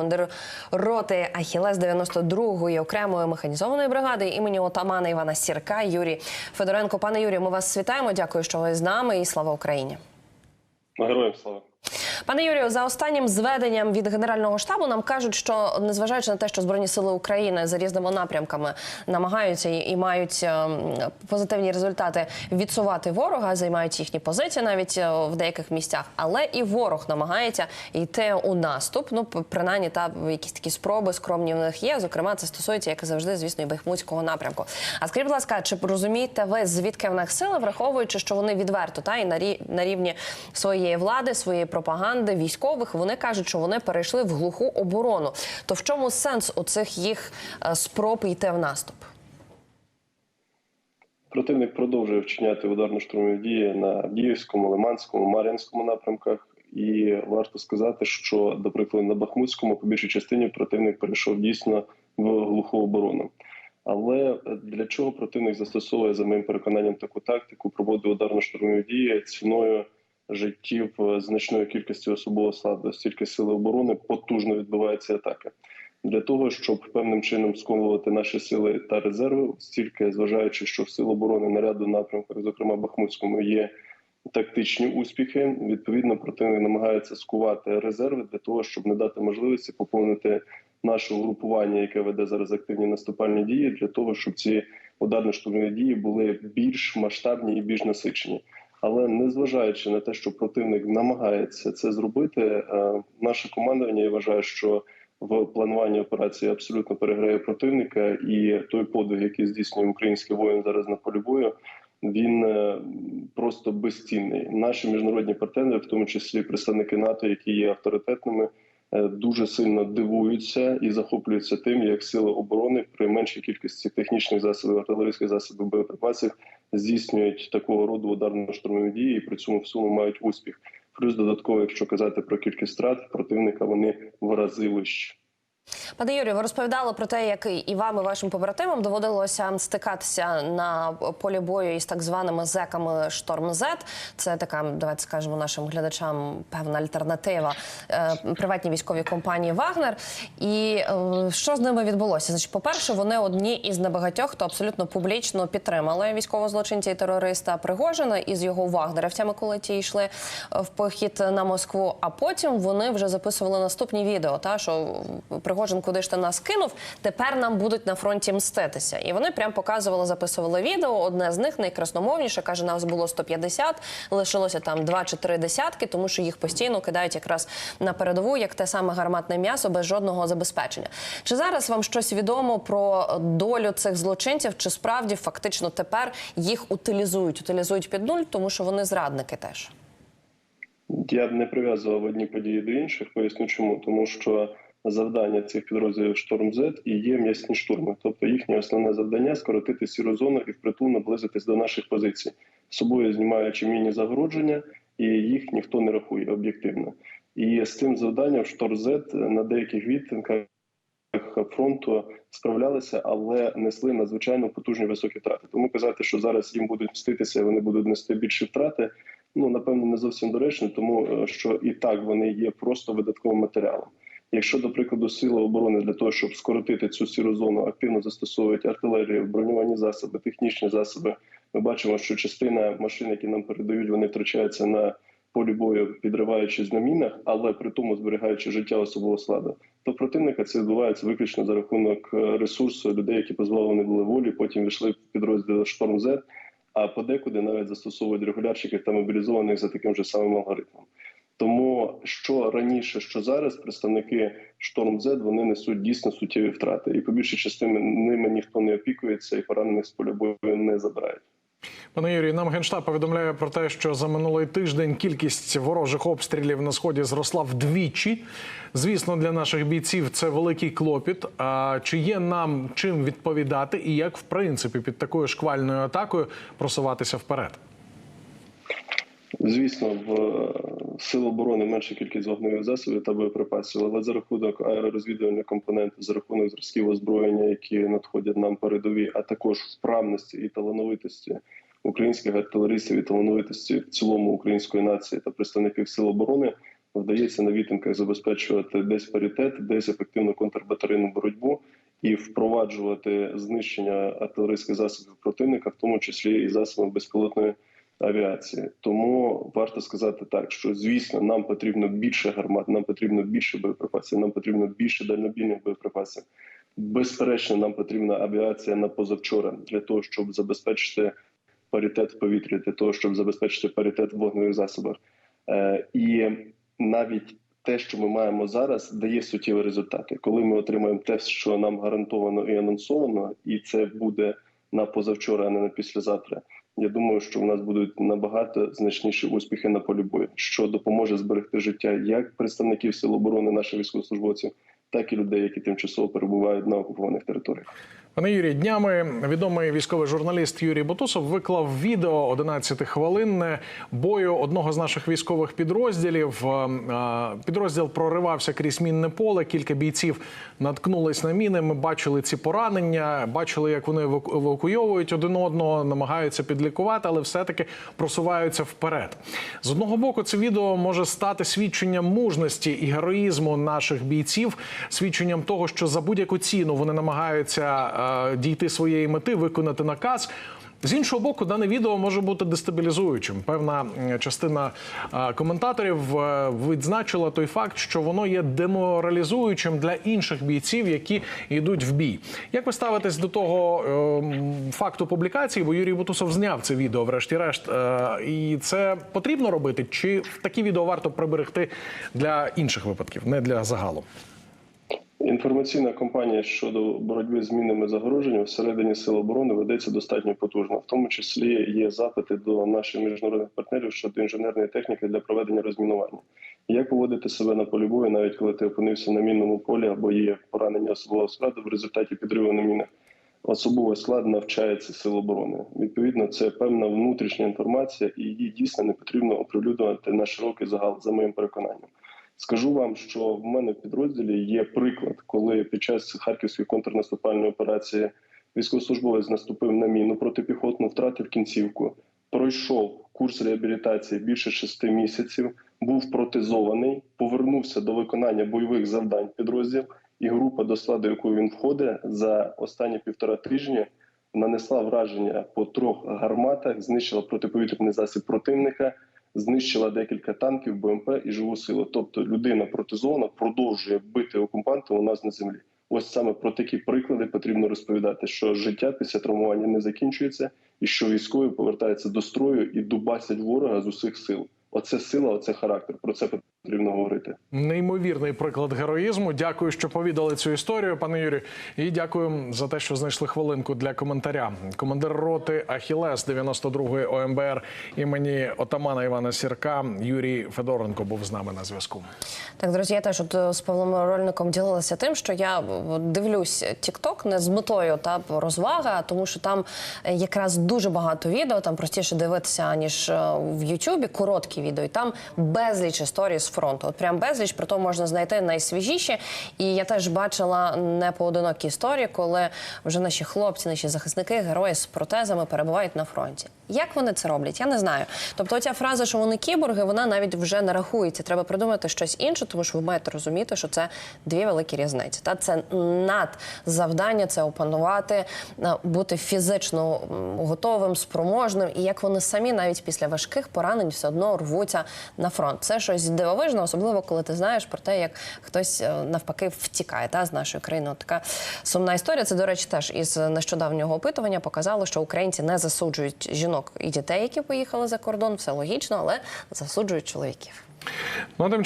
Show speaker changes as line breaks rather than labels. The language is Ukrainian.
Командир роти Ахілес 92-ї окремої механізованої бригади імені отамана Івана Сірка Юрій Федоренко. Пане Юрію, ми вас вітаємо. Дякую, що ви з нами, і слава Україні.
Героям слава.
Пане Юрію, за останнім зведенням від генерального штабу нам кажуть, що незважаючи на те, що збройні сили України за різними напрямками намагаються і, мають е, позитивні результати відсувати ворога, займають їхні позиції навіть е, в деяких місцях, але і ворог намагається йти у наступ. Ну принаймні, та якісь такі спроби скромні в них є. Зокрема, це стосується, як і завжди, звісно, і Бахмутського напрямку. А скажіть, будь ласка, чи розумієте ви звідки в них сили, враховуючи, що вони відверто та і на рівні своєї влади, своєї пропаганди, військових, вони кажуть, що вони перейшли в глуху оборону. То в чому сенс оцих їх е, спроб йти в наступ?
Противник продовжує вчиняти ударно-штурмові дії на Авдіївському, Лиманському, Мар'їнському напрямках. І варто сказати, що, до прикладу, на Бахмутському по більшій частині противник перейшов дійсно в глуху оборону. Але для чого противник застосовує за моїм переконанням таку тактику, проводить ударно-штурмові дії ціною життів е, значної кількості особового складу, стільки сили оборони потужно відбуваються атаки. Для того щоб певним чином сковувати наші сили та резерви, стільки зважаючи, що в сил оборони на ряду напрямках, зокрема Бахмутському, є тактичні успіхи. Відповідно, противник намагається скувати резерви для того, щоб не дати можливості поповнити наше угрупування, яке веде зараз активні наступальні дії, для того, щоб ці ударно-штурмові дії були більш масштабні і більш насичені. Але незважаючи на те, що противник намагається це зробити, е, наше командування я вважаю, що в плануванні операції абсолютно переграє противника, і той подвиг, який здійснює український воїн зараз на полі бою, він е, просто безцінний. Наші міжнародні партнери, в тому числі представники НАТО, які є авторитетними, е, дуже сильно дивуються і захоплюються тим, як сили оборони при меншій кількості технічних засобів, артилерійських засобів боєприпасів здійснюють такого роду ударно-штурмові дії і при цьому в суму мають успіх. Плюс додатково, якщо казати про кількість втрат противника, вони в рази вищі.
Пане Юрію, ви розповідали про те, як і вам, і вашим побратимам доводилося стикатися на полі бою із так званими зеками Шторм Зет. Це така, давайте скажемо нашим глядачам, певна альтернатива е, приватній військовій компанії Вагнер. І е, що з ними відбулося? Значить, по-перше, вони одні із небагатьох, хто абсолютно публічно підтримали військовозлочинця і терориста Пригожина із його вагнерівцями, коли ті йшли е, в похід на Москву. А потім вони вже записували наступні відео. Та що Пригожин, куди ж ти нас кинув, тепер нам будуть на фронті мститися. І вони прям показували, записували відео. Одне з них найкрасномовніше каже, нас було 150, лишилося там два чи три десятки, тому що їх постійно кидають якраз на передову, як те саме гарматне м'ясо без жодного забезпечення. Чи зараз вам щось відомо про долю цих злочинців? Чи справді фактично тепер їх утилізують? Утилізують під нуль, тому що вони зрадники теж.
Я б не прив'язував одні події до інших. Поясню чому, тому що завдання цих підрозділів Шторм Z і є м'ясні штурми. Тобто їхнє основне завдання скоротити сіру зону і впритул наблизитись до наших позицій, з собою знімаючи міні загородження, і їх ніхто не рахує об'єктивно. І з цим завданням Шторм Z на деяких відтинках фронту справлялися, але несли надзвичайно потужні високі втрати. Тому казати, що зараз їм будуть мститися, вони будуть нести більші втрати. Ну напевно, не зовсім доречно, тому е, що і так вони є просто видатковим матеріалом. Якщо, до прикладу, сили оборони для того, щоб скоротити цю сіру зону, активно застосовують артилерію, броньовані засоби, технічні засоби, ми бачимо, що частина машин, які нам передають, вони втрачаються на полі бою, підриваючись на мінах, але при тому зберігаючи життя особового складу, то противника це відбувається виключно за рахунок е, ресурсу людей, які позбавлені були волі, потім війшли в підрозділ Шторм Z, а подекуди навіть застосовують регулярщиків та мобілізованих за таким же самим алгоритмом. Тому що раніше, що зараз, представники Шторм Z, вони несуть дійсно суттєві втрати, і по більшій частині ними ніхто не опікується, і поранених з поля бою не забирають.
Пане Юрію, нам генштаб повідомляє про те, що за минулий тиждень кількість ворожих обстрілів на сході зросла вдвічі. Звісно, для наших бійців це великий клопіт. А чи є нам чим відповідати, і як в принципі під такою шквальною атакою просуватися вперед?
Звісно, в сил оборони менша кількість вогневих засобів та боєприпасів, але за рахунок аеророзвідувальних компонентів, за рахунок зразків озброєння, які надходять нам передові, а також вправності і талановитості українських артилеристів і талановитості в цілому української нації та представників сил оборони, вдається на вітинках забезпечувати десь паритет, десь ефективну контрбатарейну боротьбу і впроваджувати знищення артилерійських засобів противника, в тому числі і засобів безпілотної авіації. Тому варто сказати так, що звісно, нам потрібно більше гармат, нам потрібно більше боєприпасів, нам потрібно більше дальнобійних боєприпасів. Безперечно, нам потрібна авіація на позавчора для того, щоб забезпечити паритет в повітрі, для того, щоб забезпечити паритет в вогневих засобах. Е, і навіть те, що ми маємо зараз, дає суттєві результати. Коли ми отримаємо те, що нам гарантовано і анонсовано, і це буде на позавчора, а не на післязавтра. Я думаю, що в нас будуть набагато значніші успіхи на полі бою, що допоможе зберегти життя як представників сил оборони, наших військовослужбовців, так і людей, які тимчасово перебувають на окупованих територіях.
Пане Юрій, днями відомий військовий журналіст Юрій Бутусов виклав відео 11 хвилинне бою одного з наших військових підрозділів. Е, е, Підрозділ проривався крізь мінне поле. Кілька бійців наткнулись на міни. Ми бачили ці поранення, бачили, як вони еваку- евакуйовують один одного, намагаються підлікувати, але все-таки просуваються вперед. З одного боку, це відео може стати свідченням мужності і героїзму наших бійців, свідченням того, що за будь-яку ціну вони намагаються е, дійти своєї мети, виконати наказ. З іншого боку, дане відео може бути дестабілізуючим. Певна частина коментаторів е, відзначила той факт, що воно є деморалізуючим для інших бійців, які йдуть в бій. Як ви ставитесь до того е, факту публікації? Бо Юрій Бутусов зняв це відео, врешті-решт, Е, і це потрібно робити? Чи такі відео варто приберегти для інших випадків, не для загалу?
Інформаційна кампанія щодо боротьби з мінними загороженнями всередині сил оборони ведеться достатньо потужно. В тому числі є запити до наших міжнародних партнерів щодо інженерної техніки для проведення розмінування. Як поводити себе на полі бою, навіть коли ти опинився на мінному полі або є поранення особового складу в результаті підриву на мінах? Особовий склад навчається сил оборони. Відповідно, це певна внутрішня інформація, і її дійсно не потрібно оприлюднювати на широкий загал, за моїм переконанням. Скажу вам, що в мене в підрозділі є приклад, коли під час харківської контрнаступальної операції військовослужбовець наступив на міну протипіхотну, втратив кінцівку, пройшов курс реабілітації більше шести місяців, був протезований, повернувся до виконання бойових завдань підрозділ, і група, до складу якої він входить, за останні півтора тижні нанесла враження по трьох гарматах, знищила протиповітряний засіб противника знищила декілька танків, БМП і живу силу. Тобто людина протизована продовжує бити окупанта у нас на землі. Ось саме про такі приклади потрібно розповідати, що життя після травмування не закінчується, і що військові повертаються до строю і дубасять ворога з усіх сил. Оце сила, оце характер. Про це потрібно говорити.
Неймовірний приклад героїзму. Дякую, що повідали цю історію, пане Юрію. І дякую за те, що знайшли хвилинку для коментаря. Командир роти Ахілес 92-ї ОМБР імені отамана Івана Сірка Юрій Федоренко був з нами на зв'язку.
Так, друзі, я теж от з Павлом Рольником ділилася тим, що я е, дивлюсь TikTok не з метою та розвага, тому що там якраз дуже багато відео, там простіше дивитися ніж е, в Ютубі, короткі відео, і там безліч історій з фронту. От прям безліч, про то можна знайти найсвіжіші. І я теж бачила непоодинокі історії, коли вже наші хлопці, наші захисники, герої з протезами перебувають на фронті. Як вони це роблять? Я не знаю. Тобто, оця фраза, що вони кіборги, вона навіть вже не рахується. Треба придумати щось інше, тому що ви маєте розуміти, що це дві великі різниці. Та це надзавдання, це опанувати, е, бути фізично готовим, спроможним, і як вони самі навіть після важких поранень все одно рвуться на фронт. Це щось дивовижне, особливо коли ти знаєш про те, як хтось е, навпаки втікає та з нашої країни. Така сумна історія. Це, до речі, теж із нещодавнього опитування показало, що українці не засуджують жінок і дітей, які поїхали за кордон. Все логічно, але засуджують чоловіків.
Ну тим